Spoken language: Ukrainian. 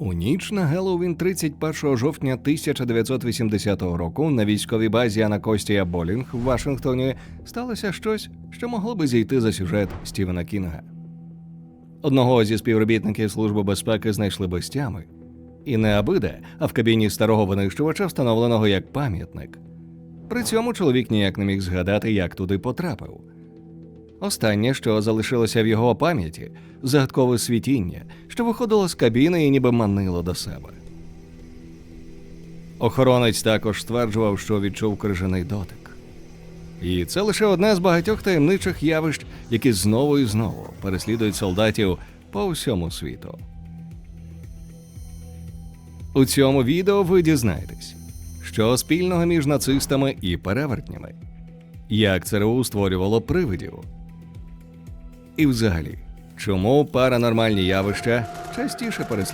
У ніч на Геловін 31 жовтня 1980 року на військовій базі Анакостія Болінг в Вашингтоні сталося щось, що могло би зійти за сюжет Стівена Кінга. Одного зі співробітників Служби безпеки знайшли без тями. І не абиде, а в кабіні старого винищувача, встановленого як пам'ятник. При цьому чоловік ніяк не міг згадати, як туди потрапив. Останнє, що залишилося в його пам'яті, загадкове світіння, що виходило з кабіни і ніби манило до себе. Охоронець також стверджував, що відчув крижаний дотик. І це лише одне з багатьох таємничих явищ, які знову і знову переслідують солдатів по всьому світу. У цьому відео ви дізнаєтесь, що спільного між нацистами і перевертнями, як ЦРУ створювало привидів. І взагалі, чому паранормальні явища частіше переслідують